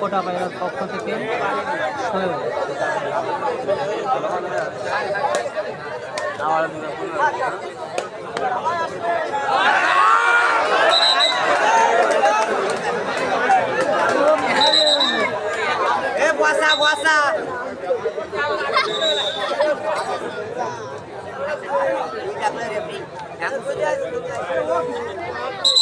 কোটা বাইরের পক্ষ থেকে এ বসা বসা।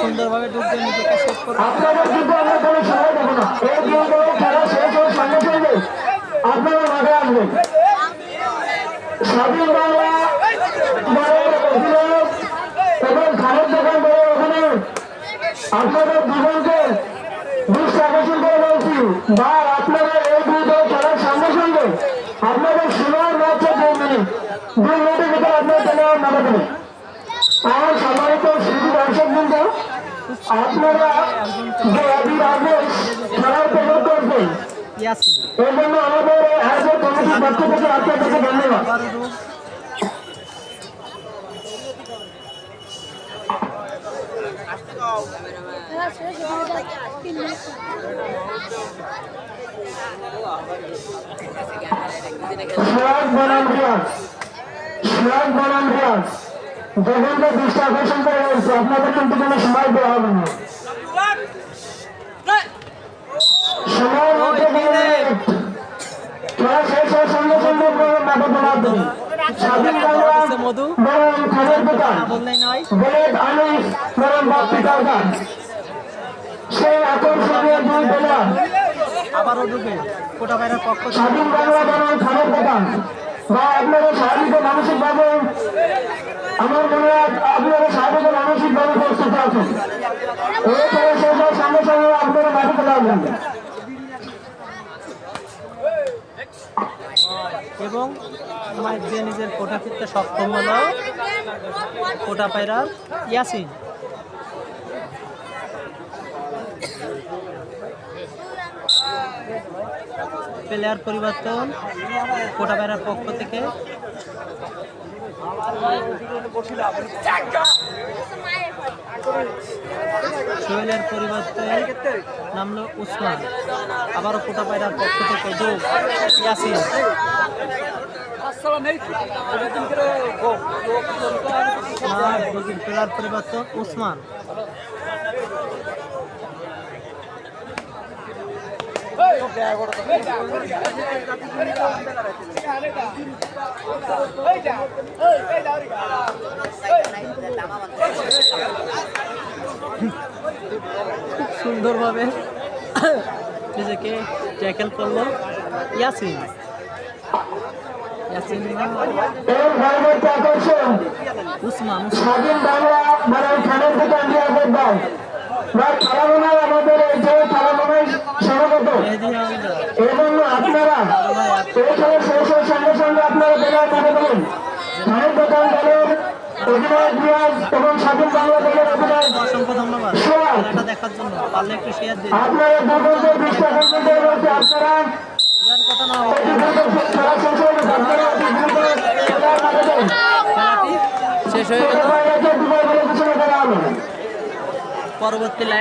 সুন্দরভাবে ডুববে নিজেকে সেট করে। আপনাদের কিন্তু আমরা কোনো সময় দেবো না। এই দুই খেলা শেষ হওয়ার সঙ্গে সঙ্গে আপনারা মাঠে আসবেন। স্বাধীন বাংলা অধিনায়ক এবং দোকান দলের অধিনায়ক আপনাদের দুজনকে দৃষ্টি আকর্ষণ করে বলছি, বা আপনারা এই দুই দল খেলার সঙ্গে আপনাদের সময় মাত্র দুই দুই মিনিটের ভিতরে আপনারা চলে যাওয়ার মাঠে দেবেন আমার সম্মানিত শিশু দর্শক বৃন্দ আপনারা যে আবির আদেশ খেলার প্রচার করবেন ইয়াসিন এর জন্য আমাদের আয়োজক কমিটির পক্ষ থেকে আপনাদেরকে ধন্যবাদ আবারও ডুব সিরাজ বনাম রিয়াজ সিরাজ যেখানটা দৃষ্টি আকর্ষণ করে রয়েছে আপনাদের কিন্তু কোনো সময় দেওয়া হবে না। সময় দুই খেলা শেষ হওয়ার সঙ্গে সঙ্গে মাঠে জমা দেবেন স্বাধীন বাংলা বনাম খালের দোকান বুলেট আনিস বনাম বাপ্পি টাইগার সেই আকর্ষণীয় দুই দলার আবারও ডুবে কোটা বাইরের পক্ষ স্বাধীন বাংলা খালের দোকান বা আপনারা শারীরিক মানসিকভাবে আমার মনে হয় আপনারা ও মানসিকভাবে প্রস্তুত আছেন। খেলা শেষ হওয়ার সঙ্গে সঙ্গে আপনারা মাঠে চলে আসবেন। এবং দিয়ে নিজের কোটা ফিরতে সক্ষম হলো, কোটা পায়রার ইয়াসিন। প্লেয়ার পরিবর্তন, কোটা পায়রার পক্ষ থেকে সোহেলের পরিবর্তে নামলো উসমান। আবারও কোটা পায়রার পক্ষ থেকে যোগ। পরিবর্তন উসমান। খুব সুন্দরভাবে নিজেকে ট্যাকেল করল ইয়াসিন। উসমান স্বাধীন বাংলা মানে খানের দোকান রিয়াজের দল বা খেলা মনে হয় আমাদের এই জন্য আপনারা এই খেলা সঙ্গে সঙ্গে আপনারা বেলায় মাঠে দেবেন খানের দোকান দলের অধিনায়ক রিয়াজ এবং স্বাধীন বাংলা দলের অধিনায়ক আপনারা দুর্বলদের দৃষ্টি আপনারা। কথা শেষ হয়ে গেল। পরবর্তী লাইভ